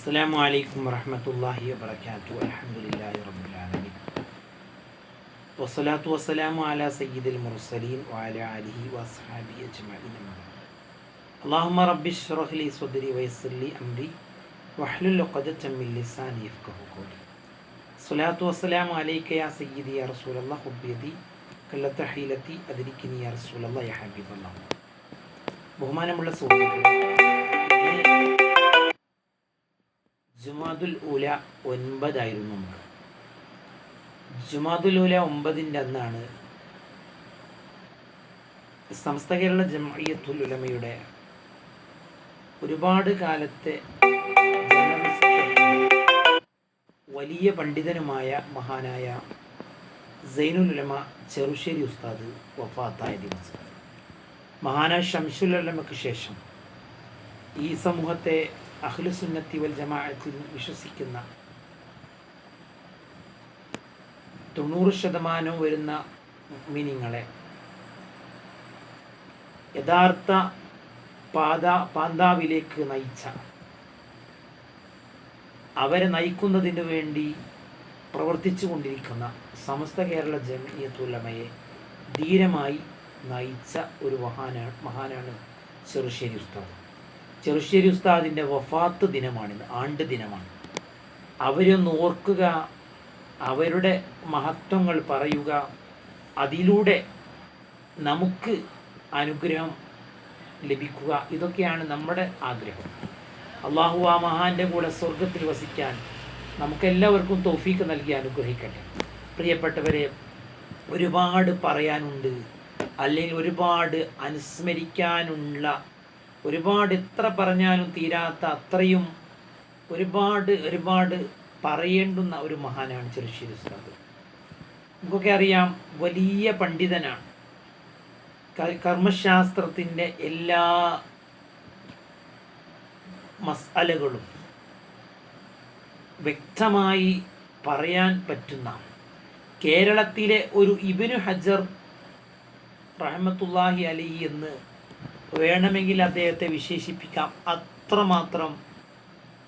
അസ്സാം വലൈക്കും വറഹമത്തല്ലാഹി വാത്തു അലഹമുല്ലാ റബുലാലമി വസ്സലാത്തു വസ്സലാമു അല സയ്യിദുൽ മുർസലീൻ വാല അലിഹി വസ്ഹാബി അജ്മഈൻ. അള്ളാഹുമ റബ്ബി ഷ്റഹ്ലി സ്വദരി വയസ്സലി അംരി വഹ്ലുൽ ഉഖദത മിൻ ലിസാനി യഫ്ഖഹു ഖൗലി. സ്വലാത്തു വസ്സലാമു അലൈക യാ സയ്യിദി യാ റസൂലല്ലാഹ് ഹുബ്ബിയതി കല്ലത്ത ഹീലത്തി അതിരിക്കിനി യാ റസൂലല്ലാഹ് യാ ഹബീബല്ലാഹ്. ബഹുമാനമുള്ള സുഹൃത്തുക്കളെ ജുമാദുൽ ഉല ഒൻപതായിരുന്നു നമുക്ക്. ജുമാദുൽ ഉല ഒമ്പതിന്റെ അന്നാണ് സമസ്ത കേരള ജമയത്തുൽ ഉലമയുടെ ഒരുപാട് കാലത്തെ വലിയ പണ്ഡിതനുമായ മഹാനായ സൈനുൽ ഉലമ ചെറുശ്ശേരി ഉസ്താദ് വഫാത്തായ ദിവസം. മഹാനായ ഷംസുൽ ഉലമയ്ക്ക് ശേഷം ഈ സമൂഹത്തെ അഖ്ലുസുന്നത്തി വൽ ജമാഅത്തിൽ വിശ്വസിക്കുന്ന തൊണ്ണൂറ് ശതമാനവും വരുന്ന മീനിങ്ങളെ യഥാർത്ഥ പാത പാന്താവിലേക്ക് നയിച്ച അവരെ നയിക്കുന്നതിന് വേണ്ടി പ്രവർത്തിച്ചു കൊണ്ടിരിക്കുന്ന സമസ്ത കേരള ജമിയത്തുലമയെ ധീരമായി നയിച്ച ഒരു മഹാനാണ് മഹാനാണ് ചെറുശ്ശേരി ഉസ്താദ്. ചെറുശ്ശേരി ഉസ്താദിന്റെ വഫാത്ത് ദിനമാണിന്ന് ആണ്ട് ദിനമാണ്. അവരൊന്ന് ഓർക്കുക അവരുടെ മഹത്വങ്ങൾ പറയുക അതിലൂടെ നമുക്ക് അനുഗ്രഹം ലഭിക്കുക ഇതൊക്കെയാണ് നമ്മുടെ ആഗ്രഹം. അള്ളാഹു ആ മഹാന്റെ കൂടെ സ്വർഗത്തിൽ വസിക്കാൻ നമുക്കെല്ലാവർക്കും തോഫീക്ക് നൽകി അനുഗ്രഹിക്കട്ടെ. പ്രിയപ്പെട്ടവരെ ഒരുപാട് പറയാനുണ്ട് അല്ലെങ്കിൽ ഒരുപാട് അനുസ്മരിക്കാനുള്ള ഒരുപാട് എത്ര പറഞ്ഞാലും തീരാത്ത അത്രയും ഒരുപാട് ഒരുപാട് പറയേണ്ടുന്ന ഒരു മഹാനാണ് ചെറുശ്ശേരി ഉസ്താദ്. നമുക്കൊക്കെ അറിയാം വലിയ പണ്ഡിതനാണ്. കർമ്മശാസ്ത്രത്തിന്റെ എല്ലാ മസാലകളും വ്യക്തമായി പറയാൻ പറ്റുന്ന കേരളത്തിലെ ഒരു ഇബിനു ഹജർ റഹമത്തുല്ലാഹി അലി എന്ന് വേണമെങ്കിൽ അദ്ദേഹത്തെ വിശേഷിപ്പിക്കാം. അത്രമാത്രം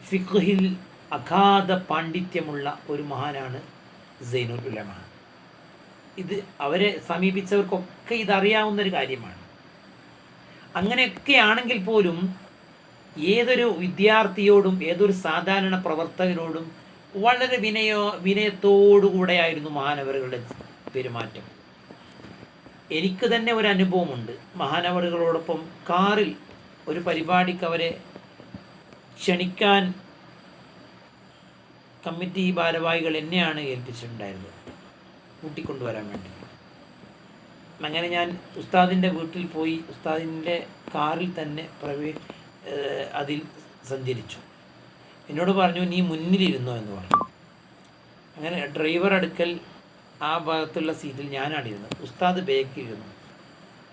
ഫിഖിൽ അഗാധ പാണ്ഡിത്യമുള്ള ഒരു മഹാനാണ് സൈനുൽ ഉലമ. ഇത് അവരെ സമീപിച്ചവർക്കൊക്കെ ഇതറിയാവുന്ന ഒരു കാര്യമാണ്. അങ്ങനെയൊക്കെയാണെങ്കിൽ പോലും ഏതൊരു വിദ്യാർത്ഥിയോടും ഏതൊരു സാധാരണ പ്രവർത്തകരോടും വളരെ വിനയോ വിനയത്തോടുകൂടെയായിരുന്നു മഹാനവറുകളുടെ പെരുമാറ്റം. എനിക്ക് തന്നെ ഒരു അനുഭവമുണ്ട്. മഹാനവറുകളോടൊപ്പം കാറിൽ ഒരു പരിപാടിക്ക് അവരെ ക്ഷണിക്കാൻ കമ്മിറ്റി ഭാരവാഹികൾ എന്നെയാണ് ഏൽപ്പിച്ചിട്ടുണ്ടായിരുന്നത്. കൂട്ടിക്കൊണ്ടുവരാൻ വേണ്ടി. അങ്ങനെ ഞാൻ ഉസ്താദിന്റെ വീട്ടിൽ പോയി ഉസ്താദിന്റെ കാറിൽ തന്നെ പ്രവേ അതിൽ സഞ്ചരിച്ചു. എന്നോട് പറഞ്ഞു നീ മുന്നിലിരുന്നോ എന്ന് പറഞ്ഞു. അങ്ങനെ ഡ്രൈവർ അടുക്കൽ ആ ഭാഗത്തുള്ള സീറ്റിൽ ഞാനാണ് ഇരുന്നത് ഉസ്താദ് ബേക്കിലിരുന്നു.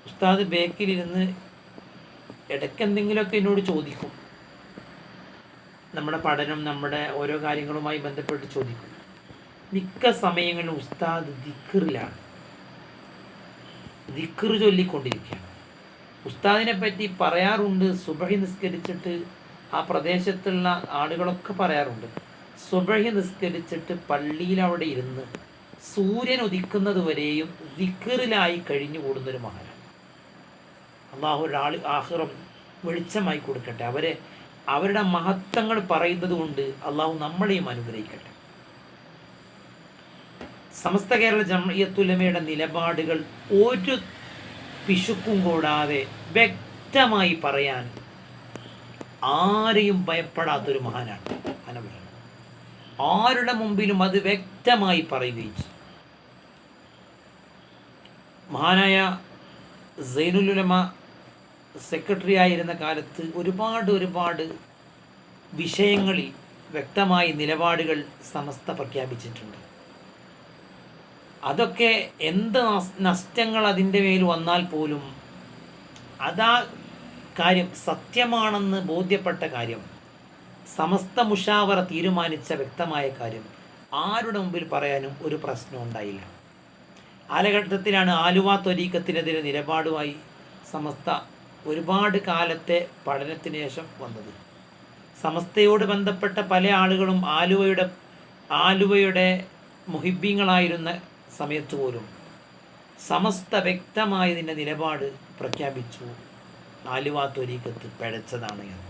ഉസ്താദ് ബേക്കിലിരുന്ന് ഇടയ്ക്ക് എന്തെങ്കിലുമൊക്കെ എന്നോട് ചോദിക്കും. നമ്മുടെ പഠനം നമ്മുടെ ഓരോ കാര്യങ്ങളുമായി ബന്ധപ്പെട്ട് ചോദിക്കും. മിക്ക സമയങ്ങളിലും ഉസ്താദ് ദിക്കറിലാണ് ദിക്കർ ചൊല്ലിക്കൊണ്ടിരിക്കുകയാണ്. ഉസ്താദിനെ പറ്റി പറയാറുണ്ട് സുബഹി നിസ്കരിച്ചിട്ട് ആ പ്രദേശത്തുള്ള ആളുകളൊക്കെ പറയാറുണ്ട്. സുബഹി നിസ്കരിച്ചിട്ട് പള്ളിയിൽ അവിടെ ഇരുന്ന് സൂര്യൻ ഉദിക്കുന്നത് വരെയും ദിക്കറിലായി കഴിഞ്ഞു കൂടുന്നൊരു മഹാനാണ് അള്ളാഹു ഒരാൾ ആഹ്റം വെളിച്ചമായി കൊടുക്കട്ടെ. അവരെ അവരുടെ മഹത്വങ്ങൾ പറയുന്നത് കൊണ്ട് അള്ളാഹു നമ്മളെയും അനുഗ്രഹിക്കട്ടെ. സമസ്ത കേരള ജമയത്തുലമയുടെ നിലപാടുകൾ ഒരു പിശുക്കും കൂടാതെ വ്യക്തമായി പറയാൻ ആരെയും ഭയപ്പെടാത്തൊരു മഹാനാണ്. ആരുടെ മുമ്പിലും അത് വ്യക്തമായി പറയുകയും ചെയ്യും. മഹാനായ സൈനുലുലമ സെക്രട്ടറി ആയിരുന്ന കാലത്ത് ഒരുപാട് ഒരുപാട് വിഷയങ്ങളിൽ വ്യക്തമായി നിലപാടുകൾ സമസ്ത പ്രഖ്യാപിച്ചിട്ടുണ്ട്. അതൊക്കെ എന്ത് നഷ്ടങ്ങൾ അതിന്റെ മേൽ വന്നാൽ പോലും അതാ കാര്യം സത്യമാണെന്ന് ബോധ്യപ്പെട്ട കാര്യം. സമസ്ത മുഷാവറ തീരുമാനിച്ച വ്യക്തമായ കാര്യം ആരുടെ മുമ്പിൽ പറയാനും ഒരു പ്രശ്നം ഉണ്ടായില്ല. കാലഘട്ടത്തിലാണ് ആലുവ ത്വരീക്കത്തിനെതിരെ നിലപാടുമായി സമസ്ത ഒരുപാട് കാലത്തെ പഠനത്തിന് ശേഷം വന്നത്. സമസ്തയോട് ബന്ധപ്പെട്ട പല ആളുകളും ആലുവയുടെ ആലുവയുടെ മുഹിബ്യങ്ങളായിരുന്ന സമയത്ത് പോലും സമസ്ത വ്യക്തമായതിന്റെ നിലപാട് പ്രഖ്യാപിച്ചു. ആലുവ തൊരീക്കത്ത് പിഴച്ചതാണ് എന്ന്.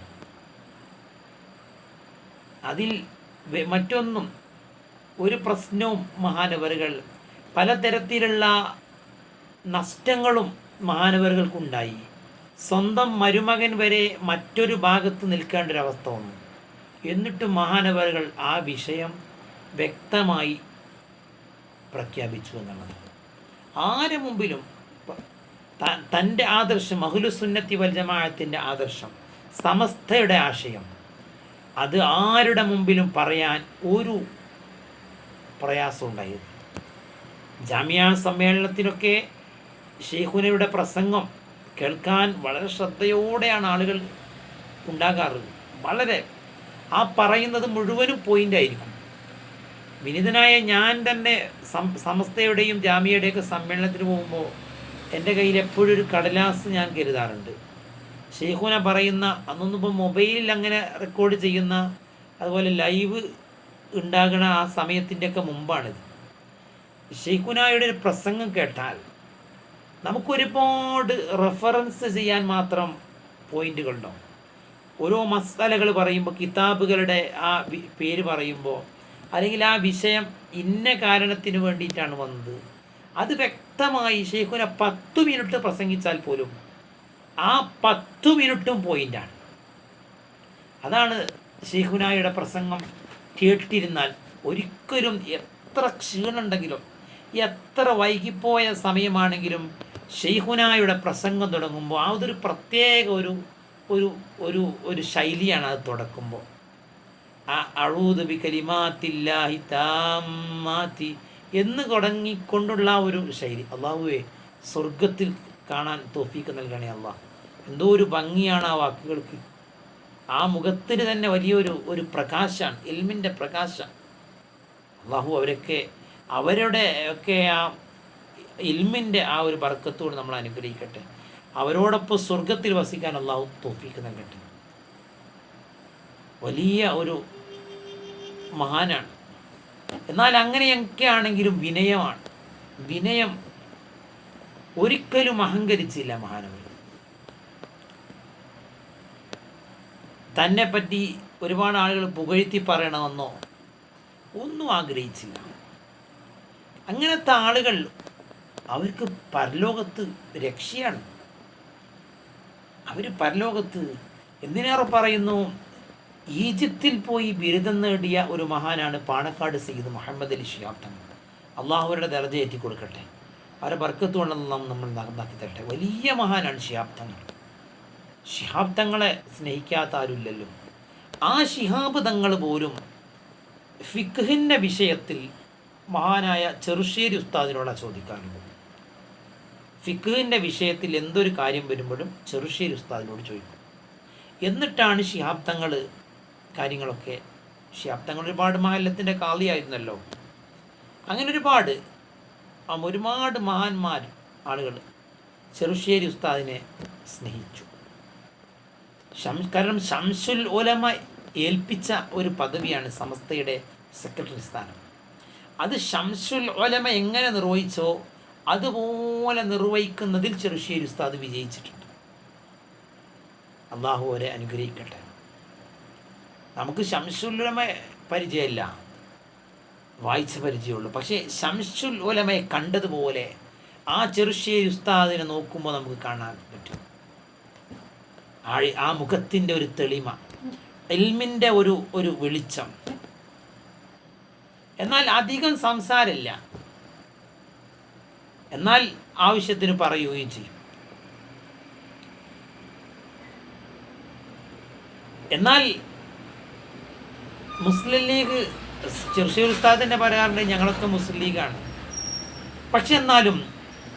അതിൽ മറ്റൊന്നും ഒരു പ്രശ്നവും മഹാനവറുകൾ പലതരത്തിലുള്ള നഷ്ടങ്ങളും മഹാനവറുകൾക്കുണ്ടായി. സ്വന്തം മരുമകൻ വരെ മറ്റൊരു ഭാഗത്ത് നിൽക്കേണ്ട ഒരവസ്ഥ വന്നു. എന്നിട്ടും മഹാനവറുകൾ ആ വിഷയം വ്യക്തമായി പ്രഖ്യാപിച്ചു എന്നുള്ളത്. ആരെ മുമ്പിലും തന്റെ ആദർശം അഹുലുസുന്നത്തി വൽ ജമാഅത്തിന്റെ ആദർശം സമസ്തയുടെ ആശയം അത് ആരുടെ മുമ്പിലും പറയാൻ ഒരു പ്രയാസം ഉണ്ടായിരുന്നു ജാമ്യ സമ്മേളനത്തിനൊക്കെ ഷെയ്ഖുനയുടെ പ്രസംഗം കേൾക്കാൻ വളരെ ശ്രദ്ധയോടെയാണ് ആളുകൾ ഉണ്ടാകാറ് വളരെ ആ പറയുന്നത് മുഴുവനും പോയിന്റായിരിക്കും വിനിതനായ ഞാൻ തന്നെ സമസ്തയുടെയും ജാമ്യയുടെയൊക്കെ സമ്മേളനത്തിന് പോകുമ്പോൾ എന്റെ കയ്യിൽ എപ്പോഴും ഒരു കടലാസ് ഞാൻ കരുതാറുണ്ട്. ഷെയ്ഖുന പറയുന്ന അന്നൊന്നിപ്പോൾ മൊബൈലിൽ അങ്ങനെ റെക്കോർഡ് ചെയ്യുന്ന അതുപോലെ ലൈവ് ഉണ്ടാകുന്ന ആ സമയത്തിന്റെയൊക്കെ മുമ്പാണിത്. ഷെയ്ഖുനായുടെ ഒരു പ്രസംഗം കേട്ടാൽ നമുക്കൊരുപാട് റെഫറൻസ് ചെയ്യാൻ മാത്രം പോയിന്റുകളുണ്ടാവും ഓരോ മസാലകൾ പറയുമ്പോൾ കിതാബുകളുടെ ആ പേര് പറയുമ്പോൾ അല്ലെങ്കിൽ ആ വിഷയം ഇന്ന കാരണത്തിന് വേണ്ടിയിട്ടാണ് വന്നത്. അത് വ്യക്തമായി ഷെയ്ഖുന പത്ത് മിനിറ്റ് പ്രസംഗിച്ചാൽ പോലും ആ പത്ത് മിനിറ്റും പോയിന്റാണ് അതാണ് ഷെയ്ഖുനായുടെ പ്രസംഗം കേട്ടിരുന്നാൽ ഒരിക്കലും എത്ര ക്ഷീണുണ്ടെങ്കിലും എത്ര വൈകിപ്പോയ സമയമാണെങ്കിലും ഷെയ്ഖുനായുടെ പ്രസംഗം തുടങ്ങുമ്പോൾ ആ അതൊരു പ്രത്യേക ഒരു ഒരു ഒരു ഒരു ശൈലിയാണ് അത് തുടക്കുമ്പോൾ. ആ അഴൂത് ബി കലിമാത്തില്ലാഹി താമാത്തി എന്ന് തുടങ്ങിക്കൊണ്ടുള്ള ഒരു ശൈലി. അള്ളാഹുവേ സ്വർഗത്തിൽ കാണാൻ തോഫീക്ക് നൽകണേ അള്ളാഹ്. എന്തോ ഒരു ഭംഗിയാണ് ആ വാക്കുകൾക്ക്. ആ മുഖത്തിന് തന്നെ വലിയൊരു ഒരു പ്രകാശമാണ് എൽമിന്റെ പ്രകാശം അള്ളാഹു അവരൊക്കെ അവരുടെ ഒക്കെ ആ ഇൽമിന്റെ ആ ഒരു ബർക്കത്തോട് നമ്മൾ അനുഗ്രഹിക്കട്ടെ. അവരോടൊപ്പം സ്വർഗത്തിൽ വസിക്കാൻ അള്ളാഹു തോഫിക്ക് നൽകട്ടെ. വലിയ ഒരു മഹാനാണ്. എന്നാൽ അങ്ങനെയൊക്കെ ആണെങ്കിലും വിനയമാണ്. വിനയം ഒരിക്കലും അഹങ്കരിച്ചില്ല മഹാനവർ. തന്നെ പറ്റി ഒരുപാട് ആളുകൾ പുകഴ്ത്തി പറയണമെന്നോ ഒന്നും ആഗ്രഹിച്ചില്ല. അങ്ങനത്തെ ആളുകൾ അവർക്ക് പരലോകത്ത് രക്ഷയാണ്. അവർ പരലോകത്ത് എന്തിനേറെ പറയുന്നു? ഈജിപ്തിൽ പോയി ബിരുദം നേടിയ ഒരു മഹാനാണ് പാണക്കാട് സയ്യിദ് മുഹമ്മദ് അലി ഷിയാബ് തങ്ങൾ. അള്ളാഹു ദർജ ഏറ്റി കൊടുക്കട്ടെ അവരെ ബർക്കത്ത് കൊണ്ടെന്ന് നാം നമ്മൾ നന്നാക്കി തരട്ടെ. വലിയ മഹാനാണ് ഷിഹാബ് തങ്ങൾ. ഷിഹാബ് തങ്ങളെ സ്നേഹിക്കാത്ത ആ ശിഹാബ് തങ്ങൾ പോലും ഫിഖിന്റെ വിഷയത്തിൽ മഹാനായ ചെറുശ്ശേരി ഉസ്താദിനോട് ചോദിക്കാറുള്ളത്. ഫിഖിന്റെ വിഷയത്തിൽ എന്തൊരു കാര്യം വരുമ്പോഴും ചെറുശ്ശേരി ഉസ്താദിനോട് ചോദിക്കും. എന്നിട്ടാണ് ശിഹാബ്ദങ്ങൾ കാര്യങ്ങളൊക്കെ ശിഹാബ്ദങ്ങൾ ഒരുപാട് മഹല്ലത്തിന്റെ കാളിയായിരുന്നല്ലോ. അങ്ങനെ ഒരുപാട് ഒരുപാട് മഹാന്മാർ ആളുകൾ ചെറുശ്ശേരി ഉസ്താദിനെ സ്നേഹിച്ചു. കാരണം ഷംസുൽ ഓലമ ഏൽപ്പിച്ച ഒരു പദവിയാണ് സമസ്തയുടെ സെക്രട്ടറി സ്ഥാനം. അത് ഷംസുൽ ഓലമ എങ്ങനെ നിർവഹിച്ചോ അതുപോലെ നിർവഹിക്കുന്നതിൽ ചെറുശ്ശേരി ഉസ്താദ് വിജയിച്ചിട്ടുണ്ട്. അള്ളാഹു അവരെ അനുഗ്രഹിക്കട്ടെ. നമുക്ക് ഷംസുൽ ഉലമ പരിചയമില്ല. വായിച്ച പരിചയമുള്ളൂ പക്ഷേ ഷംസുൽ ഉലമയെ കണ്ടതുപോലെ ആ ചെറുശ്ശേരി ഉസ്താദിനെ നോക്കുമ്പോൾ നമുക്ക് കാണാൻ പറ്റും. ആ മുഖത്തിന്റെ ഒരു തെളിമ എൽമിന്റെ ഒരു ഒരു വെളിച്ചം. എന്നാൽ അധികം സംസാരമില്ല. എന്നാൽ ആവശ്യത്തിന് പറയുകയും ചെയ്യും. എന്നാൽ മുസ്ലിം ലീഗ് ചെറുശ്ശേരി ഉസ്താദിന്റെ പറയാറുണ്ട് ഞങ്ങളൊക്കെ മുസ്ലിം ലീഗാണ്. പക്ഷെ എന്നാലും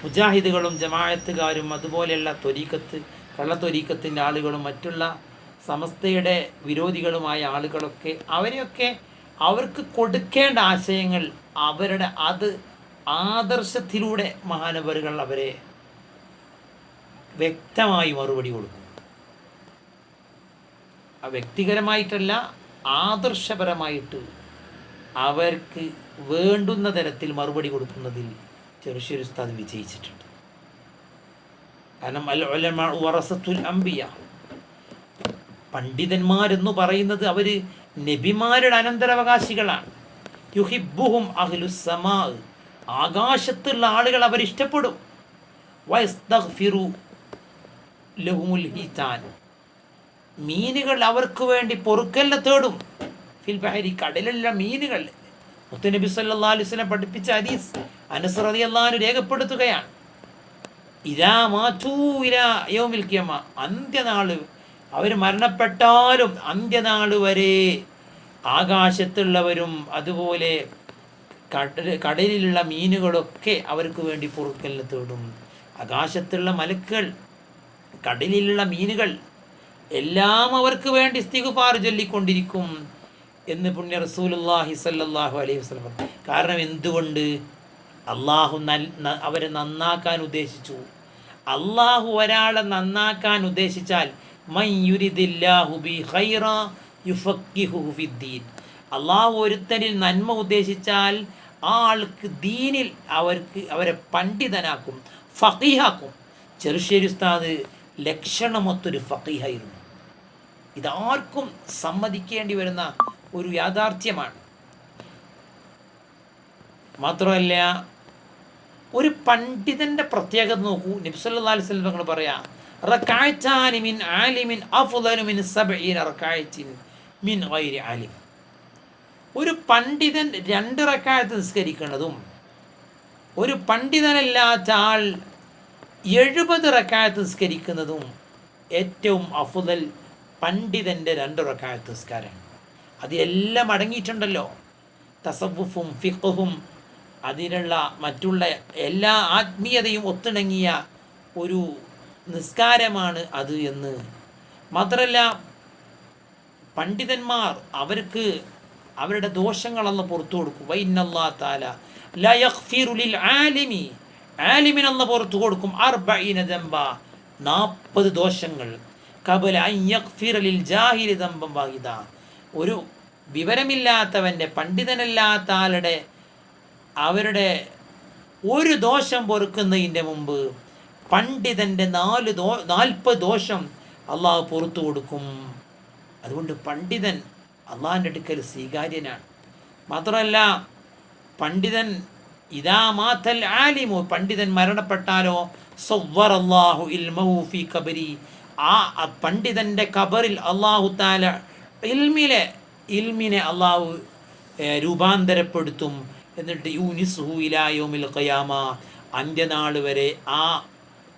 മുജാഹിദുകളും ജമാഅത്തുകാരും അതുപോലെയുള്ള ത്വരീക്കത്ത് കള്ളത്തൊരീക്കത്തിന്റെ ആളുകളും മറ്റുള്ള സമസ്തയുടെ വിരോധികളുമായ ആളുകളൊക്കെ അവരെയൊക്കെ അവർക്ക് കൊടുക്കേണ്ട ആശയങ്ങൾ അവരുടെ അത് ആദർശത്തിലൂടെ മഹാനവറുകൾ അവരെ വ്യക്തമായി മറുപടി കൊടുക്കും. വ്യക്തിപരമായിട്ടല്ല ആദർശപരമായിട്ട് അവർക്ക് വേണ്ടുന്ന തരത്തിൽ മറുപടി കൊടുക്കുന്നതിൽ ചെറുശ്ശേരി ഉസ്താദ് വിജയിച്ചിട്ടുണ്ട്. കാരണം അൽ ഉലമ വറസത്തുൽ അംബിയ. പണ്ഡിതന്മാരെന്ന് പറയുന്നത് അവർ നബിമാരുടെ അനന്തരാവകാശികളാണ്. യുഹിബുഹും അഹ്ലുസമാ ആകാശത്തുള്ള ആളുകൾ അവർ ഇഷ്ടപ്പെടും വയസ്തഗ്ഫിറു ലഹുമുൽ ഹീതാൻ. മീനുകൾ അവർക്ക് വേണ്ടി പൊറുക്കല്ല തേടും. ഫിൽ ബഹരി കടലിലുള്ള മീനുകൾ. മുത്തുനബി സല്ലാ അലൈഹി സ്വലം പഠിപ്പിച്ച ഹദീസ് അനുസൃതി റളിയല്ലാഹു രേഖപ്പെടുത്തുകയാണ്. ഇരാ മാറ്റൂ ഇരാ യൗമിൽ അന്ത്യനാൾ അവർ മരണപ്പെട്ടാലും അന്ത്യനാൾ വരെ ആകാശത്തുള്ളവരും അതുപോലെ കട കടലിലുള്ള മീനുകളൊക്കെ അവർക്ക് വേണ്ടി പൊറുക്കലിന് തേടും. ആകാശത്തുള്ള മലക്കുകൾ കടലിലുള്ള മീനുകൾ എല്ലാം അവർക്ക് വേണ്ടി സ്തികുപാർ ചൊല്ലിക്കൊണ്ടിരിക്കും എന്ന് പുണ്യ റസൂലുള്ളാഹി സല്ലാഹു അലൈഹി വസല്ലം കാരണം എന്തുകൊണ്ട്? അള്ളാഹു നൽ അവരെ നന്നാക്കാൻ ഉദ്ദേശിച്ചു. അള്ളാഹു ഒരാളെ നന്നാക്കാൻ ഉദ്ദേശിച്ചാൽ അള്ളാഹു ഒരുത്തനിൽ നന്മ ഉദ്ദേശിച്ചാൽ ആ ആൾക്ക് ദീനിൽ അവർക്ക് അവരെ പണ്ഡിതനാക്കും ഫക്കീഹാക്കും ചെറുശ്ശേരി ഉസ്താദ് ലക്ഷണമൊത്തൊരു ഫക്കീഹായിരുന്നു ഇതാർക്കും സമ്മതിക്കേണ്ടി വരുന്ന ഒരു യാഥാർത്ഥ്യമാണ്. മാത്രമല്ല ഒരു പണ്ഡിതന്റെ പ്രത്യേകത നോക്കൂ. നബ്സല്ലാ അലൈഹി സ്വലം തങ്ങൾ പറയാ മിൻ ആലിമിൻ മിൻ മിൻ ആലിം. ഒരു പണ്ഡിതൻ രണ്ട് റക്കായത്ത് നിസ്കരിക്കുന്നതും ഒരു പണ്ഡിതനല്ലാത്ത ആൾ എഴുപത് റക്കായത്ത് നിസ്കരിക്കുന്നതും ഏറ്റവും അഫുദൽ പണ്ഡിതന്റെ രണ്ട് റക്കായത്ത് നിസ്കാരമാണ്. അതിലെല്ലാം അടങ്ങിയിട്ടുണ്ടല്ലോ. തസവുഫും ഫിഖും അതിനുള്ള മറ്റുള്ള എല്ലാ ആത്മീയതയും ഒത്തിണങ്ങിയ ഒരു നിസ്കാരമാണ് അത് എന്ന് മാത്രമല്ല പണ്ഡിതന്മാർ അവർക്ക് അവരുടെ ദോഷങ്ങളെന്ന് പുറത്തു കൊടുക്കും. വൈനല്ലാ താല ല യഗ്ഫിറു ലിൽ ആലിമി. ആലിമിനെന്ന് പുറത്തു കൊടുക്കും. അർബൈന ദമ്പ നാൽപ്പത് ദോഷങ്ങൾ. കബല അൻ ജാഹിരി ദമ്പം വാഹിത ഒരു വിവരമില്ലാത്തവന്റെ പണ്ഡിതനല്ലാത്ത ആളുടെ അവരുടെ ഒരു ദോഷം പൊറുക്കുന്നതിന്റെ മുമ്പ് പണ്ഡിതന്റെ നാല് ദോ നാൽപ്പത് ദോഷം അള്ളാഹു പുറത്തു കൊടുക്കും. അതുകൊണ്ട് പണ്ഡിതൻ അള്ളാഹിന്റെ അടുക്കൽ സ്വീകാര്യനാണ്. മാത്രമല്ല പണ്ഡിതൻ ഇതാ മാത്തൽ ആലിമു പണ്ഡിതൻ മരണപ്പെട്ടാലോ സൊവർ അള്ളാഹു ഇൽമൗഫി കബരി ആ പണ്ഡിതന്റെ കബറിൽ അള്ളാഹു താല ഇൽമിലെ ഇൽമിനെ അള്ളാഹു രൂപാന്തരപ്പെടുത്തും. എന്നിട്ട് യൂനിസുഹു ഇലായോമിൽ കയാമ അന്ത്യനാൾ വരെ ആ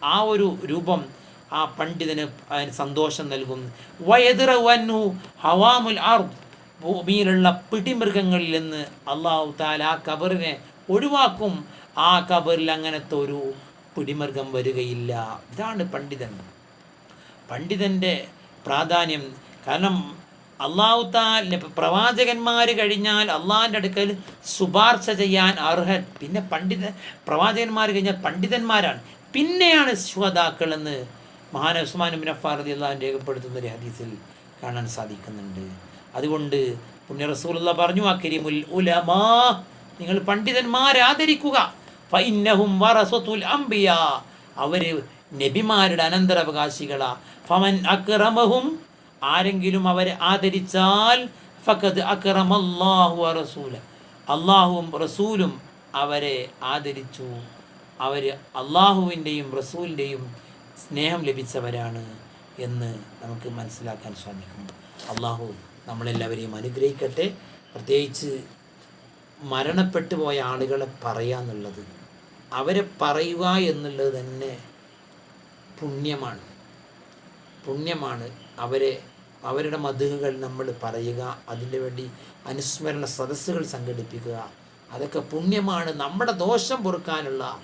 ആ ഒരു രൂപം ആ പണ്ഡിതന് സന്തോഷം നൽകും. വയതിറവന്നു ഹവാമുൽ അർദ് ഭൂമിയിലുള്ള പിടിമൃഗങ്ങളിൽ നിന്ന് അള്ളാഹു താൽ ആ കബറിനെ ഒഴിവാക്കും. ആ കബറിൽ അങ്ങനത്തെ ഒരു പിടിമൃഗം വരികയില്ല. ഇതാണ് പണ്ഡിതൻ. പണ്ഡിതന്റെ പ്രാധാന്യം. കാരണം അള്ളാഹു താല പ്രവാചകന്മാർ കഴിഞ്ഞാൽ അള്ളാഹിന്റെ അടുക്കൽ ശുപാർശ ചെയ്യാൻ അർഹൻ. പിന്നെ പണ്ഡിത പ്രവാചകന്മാർ കഴിഞ്ഞാൽ പണ്ഡിതന്മാരാണ്. പിന്നെയാണ് ശുഹതാക്കൾ എന്ന് മഹാൻ ഉസ്മാൻ അഫാർ റതി അള്ളാഹൻ രേഖപ്പെടുത്തുന്ന ഒരു ഹദീസിൽ കാണാൻ സാധിക്കുന്നുണ്ട്. അതുകൊണ്ട് പുണ്യ റസൂലുള്ള പറഞ്ഞു അക്കരിമുൽ ഉലമാ നിങ്ങൾ പണ്ഡിതന്മാരെ ആദരിക്കുക. ഫൈന്നഹും വറസത്തുൽ അംബിയ. അവർ നബിമാരുടെ അനന്തരാവകാശികളാ. ഫമൻ അക്രമഹും ആരെങ്കിലും അവരെ ആദരിച്ചാൽ ഫഖദ് അക്രമല്ലാഹു റസൂല. അള്ളാഹുവും റസൂലും അവരെ ആദരിച്ചു. അവർ അള്ളാഹുവിന്റെയും റസൂലിന്റെയും സ്നേഹം ലഭിച്ചവരാണ് എന്ന് നമുക്ക് മനസ്സിലാക്കാൻ സാധിക്കും അള്ളാഹു നമ്മളെല്ലാവരെയും അനുഗ്രഹിക്കട്ടെ. പ്രത്യേകിച്ച് മരണപ്പെട്ടു പോയ ആളുകളെ പറയാന്നുള്ളത് അവരെ പറയുക എന്നുള്ളത് തന്നെ പുണ്യമാണ്. പുണ്യമാണ് അവരെ അവരുടെ മധുകൾ നമ്മൾ പറയുക അതിന്റെ വേണ്ടി അനുസ്മരണ സദസ്സുകൾ സംഘടിപ്പിക്കുക അതൊക്കെ പുണ്യമാണ്. നമ്മുടെ ദോഷം പൊറുക്കാനുള്ള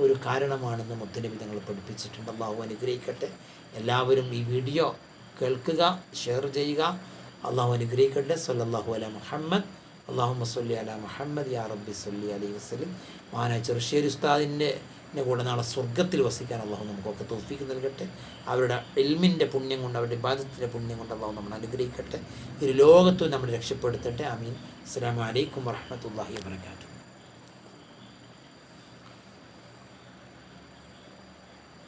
ഒരു കാരണമാണെന്ന് മുത്തനബി തങ്ങൾ പഠിപ്പിച്ചിട്ടുണ്ട്. അള്ളാഹു അനുഗ്രഹിക്കട്ടെ. എല്ലാവരും ഈ വീഡിയോ കേൾക്കുക ഷെയർ ചെയ്യുക. അള്ളാഹു അനുഗ്രഹിക്കട്ടെ. സല്ലാഹു അല മുഹമ്മദ്. അള്ളാഹു സല്ലി അല മുഹമ്മദ്. യാ റബ്ബി സല്ലി അലൈഹി വസ്ലിം മഹാനായ ചെറുശ്ശേരി ഉസ്താദിന്റെ എന്റെ കൂടെ നാളെ സ്വർഗത്തിൽ വസിക്കാൻ അള്ളാഹു നമുക്കൊക്കെ തോഫിക്ക് നൽകട്ടെ. അവരുടെ എൽമിന്റെ പുണ്യം കൊണ്ട് അവരുടെ ബാധത്തിന്റെ പുണ്യം കൊണ്ട് അള്ളാഹു നമ്മൾ അനുഗ്രഹിക്കട്ടെ. ഇരു ലോകത്തും നമ്മൾ രക്ഷപ്പെടുത്തട്ടെ. അമീൻ അസ്സാം വലൈക്കും വറഹമത്തല്ലാഹി വാത്തു